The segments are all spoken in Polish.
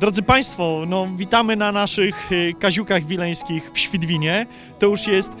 Drodzy Państwo, no, witamy na naszych y, kaziukach wileńskich w Świdwinie. To już jest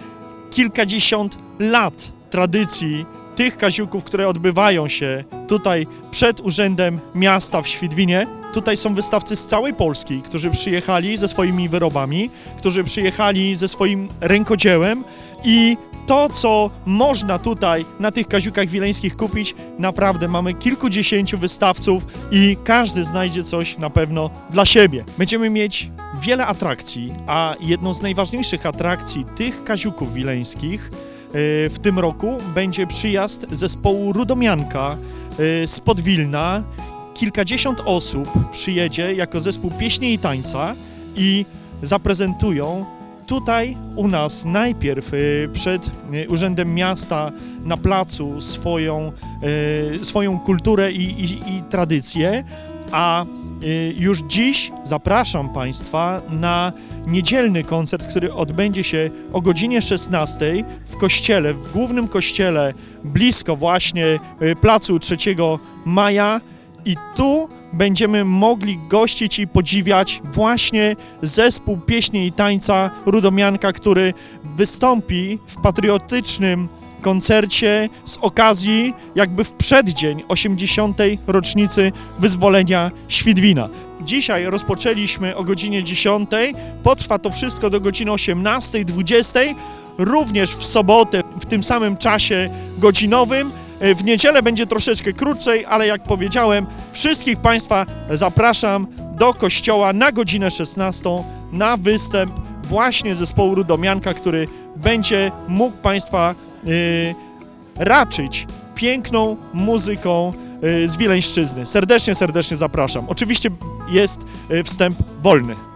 kilkadziesiąt lat tradycji tych kaziuków, które odbywają się tutaj przed Urzędem Miasta w Świdwinie. Tutaj są wystawcy z całej Polski, którzy przyjechali ze swoimi wyrobami, którzy przyjechali ze swoim rękodziełem i to, co można tutaj na tych kaziukach wileńskich kupić, naprawdę mamy kilkudziesięciu wystawców i każdy znajdzie coś na pewno dla siebie. Będziemy mieć wiele atrakcji, a jedną z najważniejszych atrakcji tych kaziuków wileńskich e, w tym roku będzie przyjazd zespołu Rudomianka e, z Podwilna. Kilkadziesiąt osób przyjedzie jako zespół pieśni i tańca i zaprezentują tutaj u nas najpierw y, przed y, Urzędem Miasta na placu swoją, y, swoją kulturę i, i, i tradycję, a już dziś zapraszam Państwa na niedzielny koncert, który odbędzie się o godzinie 16 w kościele, w głównym kościele blisko właśnie placu 3 maja. I tu będziemy mogli gościć i podziwiać właśnie zespół pieśni i tańca Rudomianka, który wystąpi w patriotycznym koncercie z okazji jakby w przeddzień 80. rocznicy wyzwolenia Świdwina. Dzisiaj rozpoczęliśmy o godzinie 10, potrwa to wszystko do godziny 18, 20, również w sobotę w tym samym czasie godzinowym. E, W niedzielę będzie troszeczkę krócej, ale jak powiedziałem, wszystkich Państwa zapraszam do kościoła na godzinę 16 na występ właśnie zespołu Rudomianka, który będzie mógł Państwa y, raczyć piękną muzyką y, z Wileńszczyzny. Serdecznie, serdecznie zapraszam. Oczywiście jest y, wstęp wolny.